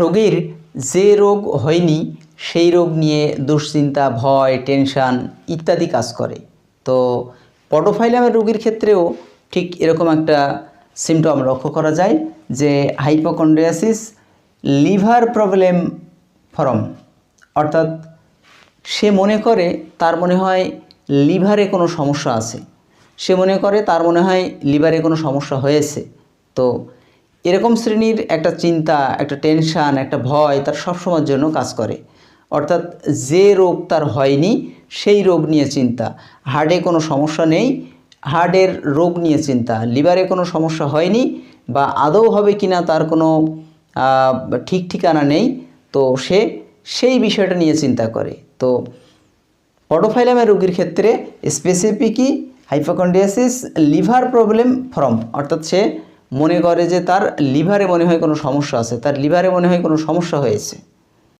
রোগীর যে রোগ হয়নি, সেই রোগ নিয়ে দুশ্চিন্তা, ভয়, টেনশান ইত্যাদি কাজ করে। তো পটোফাইলামের রোগীর ক্ষেত্রেও ঠিক এরকম একটা সিমটম লক্ষ্য করা যায় যে হাইপোকন্ড্রিয়াসিস লিভার প্রবলেম ফরম অর্থাৎ সে মনে করে তার মনে হয় লিভারে কোনো সমস্যা আছে। সে মনে করে তার মনে হয় লিভারে কোনো সমস্যা হয়েছে। তো এরকম শ্রেণির একটা চিন্তা, একটা টেনশান একটা ভয় তার সবসময়ের জন্য কাজ করে। অর্থাৎ যে রোগ তার হয়নি, সেই রোগ নিয়ে চিন্তা। হার্টে কোনো সমস্যা নেই হার্টের রোগ নিয়ে চিন্তা। লিভারে কোনো সমস্যা হয়নি বা আদৌ হবে কিনা তার কোনো ঠিক ঠিকানা নেই, তো সে সেই বিষয়টা নিয়ে চিন্তা করে। তো পটোফাইলামের রোগীর ক্ষেত্রে স্পেসিফিকই হাইপোকন্ডিয়াসিস লিভার প্রবলেম ফ্রম অর্থাৎ সে মনে করে যে তার লিভারে মনে হয় কোনো সমস্যা আছে, তার লিভারে মনে হয় কোনো সমস্যা হয়েছে।